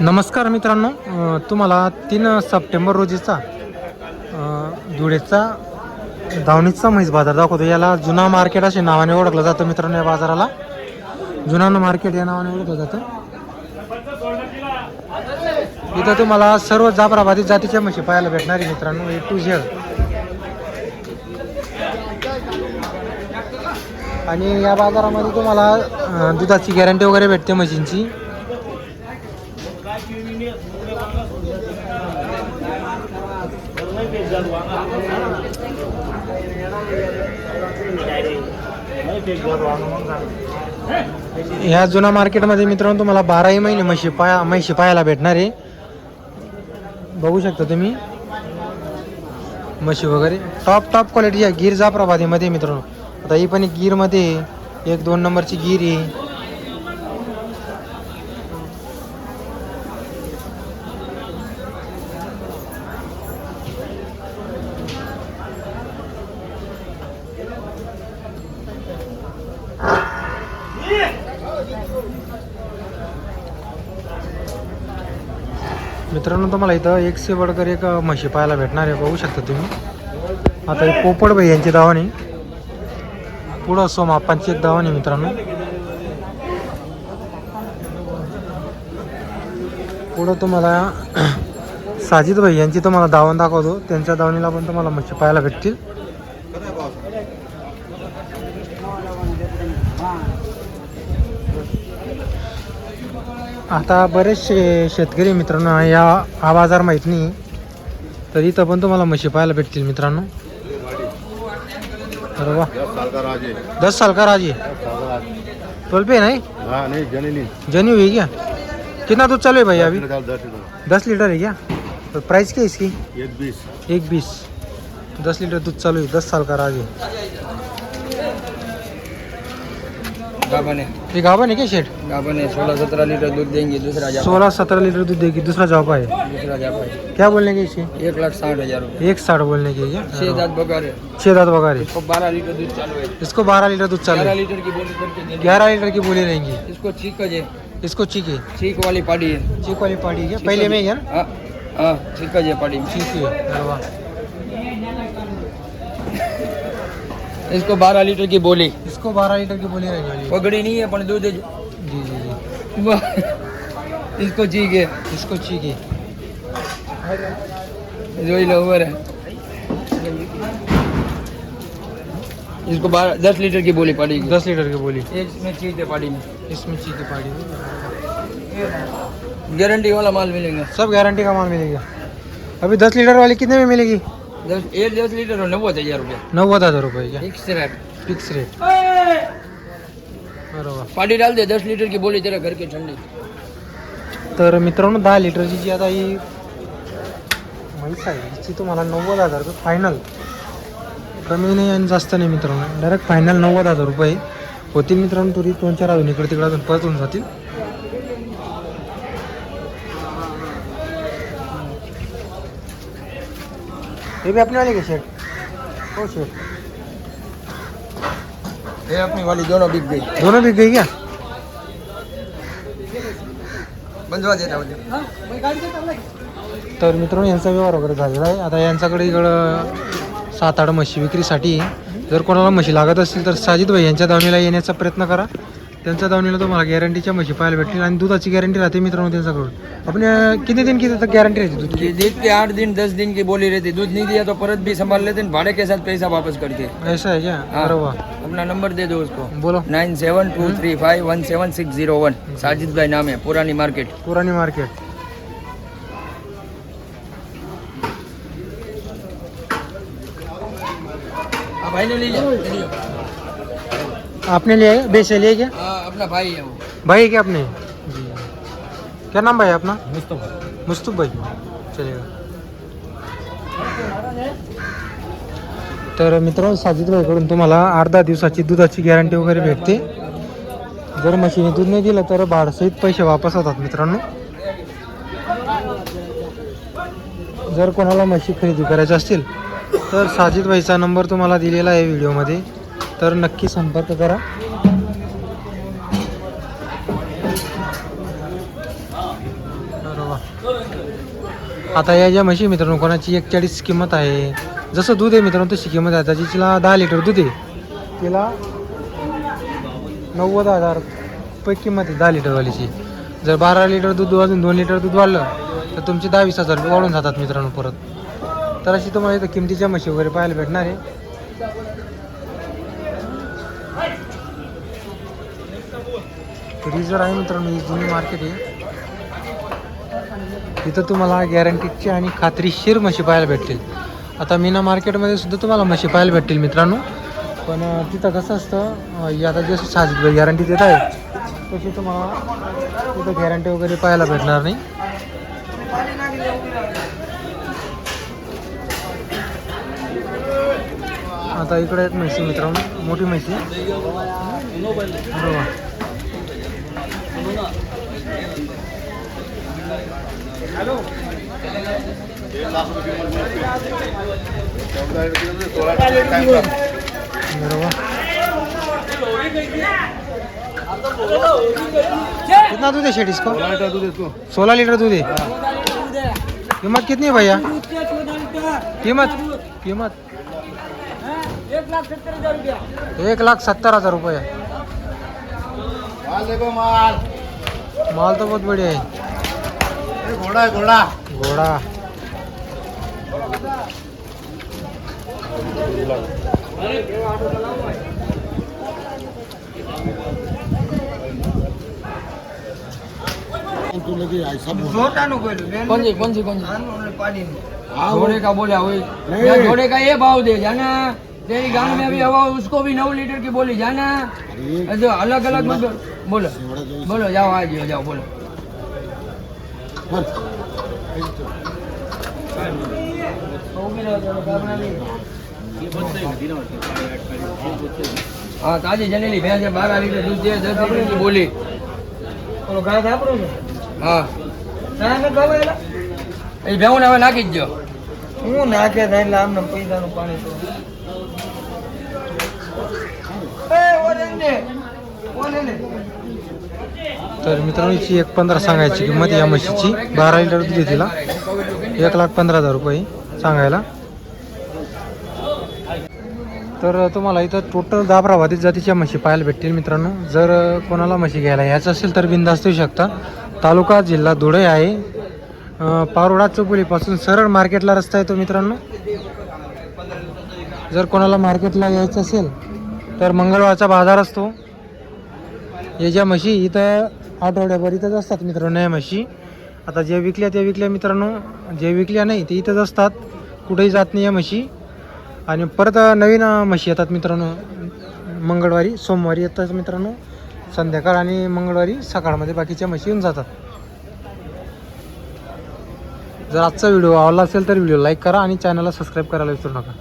नमस्कार मित्रांनो तुम्हाला तीन सप्टेंबर रोजीचा धुळेचा धावणीचा म्हैस बाजार दाखवतो. याला जुना मार्केट असे नावाने ओळखलं जातं मित्रांनो या बाजाराला. जुना मार्केट या नावाने ओळखलं जातं. इथं तुम्हाला सर्व जाफराबादी जातीच्या म्हशी पाहायला भेटणार आहे मित्रांनो ए टू झेड आणि या बाजारामध्ये तुम्हाला दुधाची गॅरंटी वगैरे भेटते म्हशींची. ह्या जुना मार्केटमध्ये मित्रांनो तुम्हाला बाराही महिने म्हशी पाया म्हशी पाहायला भेटणार आहे. बघू शकता तुम्ही. म्हशी वगैरे. टॉप टॉप क्वालिटी आहे गिर जाफराबादीमध्ये मित्रांनो. आता ही पण एक गिरमध्ये आहे. एक दोन नंबरची गिर आहे. मित्रांनो तुम्हाला इथं एक से बडकर एक म्हशी पाहायला भेटणार आहे. बघू शकता तुम्ही. आता एक पोपट भाई यांची दावानी पुढं सोमापांची एक दावानी मित्रांनो. पुढं तुम्हाला साजिद भाई यांची तुम्हाला दावण दाखवतो. त्यांच्या दावणीला पण तुम्हाला म्हशी पाहायला भेटतील. आता बरेचसे शेतकरी मित्रांनो या हा बाजार माहीत नाही. तर इथं पण तुम्हाला म्हशी पाहायला भेटतील मित्रांनो. अरे वा दस साल का राज. है ट्वेल्व पे नहीं? नहीं जनीली जनी हुई क्या? कितना दूध चालू है भैया अभी? दस लीटर, दस लीटर दस लीटर है क्या प्राइस क्या इसकी? एक बीस. एक बीस. दस लीटर दूध चालू है दस साल का राज. गाभन है ये गाभन है क्या शेड गाभन है सोलह सत्रह लीटर दूध देंगे दूसरा सोलह सत्रह लीटर दूध देगी दूसरा है जापा है क्या बोलने के इसे एक लाख साठ हज़ार एक साठ बोलने के छह दांत बकार है छः दांत इसको बारह लीटर दूध चालू है इसको बारह लीटर दूध चालू ग्यारह है। लीटर की बोली ग्यारह लीटर की बोली रहेंगी। इसको चीकज है इसको चीक है। चीक वाली पाड़ी है. चीक वाली पार्टी है पहले में ही है ना? हाँ हाँ है पाड़ी चीक है। इसको बारह लीटर की बोली। इसको बारह लीटर की बोली रहेगी वाली। पगड़ी नहीं है पर दूध जी जी जी। इसको चीक है इसको चीक है जो ही लोवर है। इसको बारह दस लीटर की बोली पड़ेगी दस लीटर की बोली। इसमें है पाड़ी में। इसमें चीक की पार्टी गारंटी वाला माल मिलेगा। सब गारंटी का माल मिलेगा। अभी दस लीटर वाली कितने में मिलेगी? हजार रुपये क्या फिक्स रेट फिक्स रेट बरोबर पानी डाल दे दस लीटर की बोली तेरा घर की ठंडी तर मित्रांनो दहा लिटरची जी आता ही म्हैस आहे हिची तुम्हाला नव्वद हजार रुपये फायनल कमी नाही आणि जास्त नाही मित्रांनो. डायरेक्ट फायनल नव्वद हजार रुपये होतील मित्रांनो तुरी दोन चार अजून इकडे तिकडे अजून परत होऊन जातील. हे बी आपली आले का शेट हो शेट ये अपनी वाली दोनों बिक गई दोनों बिक गई क्या बंधवा देता तर मित्रांनो यांचा व्यवहार वगैरे झालेला आहे. आता यांच्याकडे इकडं सात आठ म्हशी विक्रीसाठी. जर कोणाला म्हशी लागत असतील तर साजिद भाई यांच्या दावणीला येण्याचा प्रयत्न करा. त्यांच्या दावणीला तुम्हाला गॅरंटीच्या म्हशी पाहायला भेटतील आणि दुधाची गॅरंटी राहते मित्रांनो त्यांच्याकडून आपण अं, किती दिन किती गॅरंटी राहते दूध? ये देख के आठ दिन दस दिन की बोली रहती. दूध नहीं दिया तो परत भी संभाल लेते हैं, भाड़े के साथ पैसा वापस करके ऐसा है क्या। अरे वाह अपना नंबर दे दो उसको. बोलो. Nine seven two three five one seven six zero one. Sajid भाई नाम है पुरानी मार्केट. पुरानी मार्केट. भाई ने ले लिया। आपने है? बेचे लिए क्या? अपना भाई है वो। भाई है क्या आपने जी। क्या नाम भाई अपना? मुस्तुफ। भाई। चलेगा तर मित्रांनो साजिद भाईकडून तुम्हाला अर्धा दिवसाची दुधाची गॅरंटी वगैरे भेटते. जर मशीने दूध नाही दिलं तर भाडसहित पैसे वापस होतात मित्रांनो. जर कोणाला म्हशी खरेदी करायची असतील तर साजिद भाईचा नंबर तुम्हाला दिलेला आहे व्हिडिओमध्ये. तर नक्की संपर्क करा. आता या ज्या म्हशी मित्रांनो कोणाची एकचाळीस किंमत आहे? जसं दूध आहे मित्रांनो तशी किंमत आहे. त्याची तिला दहा लिटर दूध आहे तिला नव्वद हजार रुपये किंमत आहे दहा लिटरवालीची. जर बारा लिटर दूध अजून दोन लिटर दूध वाढलं तर तुमचे दहा वीस हजार रुपये वाढून जातात मित्रांनो परत. तर अशी तुम्हाला इथं किमतीच्या म्हशी वगैरे पाहायला भेटणार आहे. फ्रीजर आहे मित्रांनो ही जुनी मार्केट आहे. तिथं तुम्हाला गॅरंटीची आणि खात्रीशीर म्हशी पाहायला भेटतील. आता मीना मार्केटमध्ये सुद्धा तुम्हाला म्हशी पाहायला भेटतील मित्रांनो. पण तिथं कसं असतं आता जसं साज गॅरंटी देत आहे तशी तुम्हाला तिथं गॅरंटी वगैरे पाहायला भेटणार नाही. आता इकडे एक म्हशी मित्रांनो मोठी म्हशी. बरोबर चौदा रुपये सोळा रुपये काय करा? बरोबर कितना दूध है सोलह लीटर दूध है। कीमत कितनी है भैया? कीमत? कीमत? एक लाख सत्तर हजार रुपये। माल देखो माल माल तो बहुत बढ़िया है अरे घोडा आहे घोडा घोड़ा कौन सी कौन सी कौन सी घोड़े का बोला वही या घोड़े का ये भाव दे जाना तेरी गांव में अभी हवा उसको भी नौ लीटर की बोली जाना जो अलग अलग मत बोलो बोलो जाओ आ जाओ जाओ बोलो हाँ ताजी जनेली भैंस है बारह लीटर दूध दे दस लीटर की बोली હા એ ભેવું હવે નાખી જ જો હું નાખે થાય એટલે આમને પૈસાનું પાણી તો तर मित्रांनो हिची एक पंधरा सांगायची किंमत या म्हशीची बारा लिटर दूध आहे तिला एक लाख पंधरा हजार रुपये सांगायला तर तुम्हाला इथं टोटल दहा प्रभावित जातीच्या म्हशी पाहायला भेटतील मित्रांनो जर कोणाला म्हशी घ्यायला यायचं असेल तर बिंदास्त येऊ शकता तालुका जिल्हा धुळे आहे अं, पारोडा चौकुलीपासून सरळ मार्केटला रस्ता येतो मित्रांनो. जर कोणाला मार्केटला यायचं असेल तर मंगळवारचा बाजार असतो. हे ज्या म्हशी इथं आठवड्याभर इथंच असतात मित्रांनो या म्हशी. आता जे विकल्या त्या विकल्या मित्रांनो जे विकल्या नाही ते इथंच असतात. कुठेही जात नाही या म्हशी. आणि परत नवीन म्हशी येतात मित्रांनो मंगळवारी सोमवारी येतात मित्रांनो. संध्याकाळ आणि मंगळवारी सकाळमध्ये बाकीच्या म्हशी येऊन जातात. जर आजचा व्हिडिओ आवडला असेल तर व्हिडिओ लाईक करा आणि चॅनलला सबस्क्राईब करायला विसरू नका.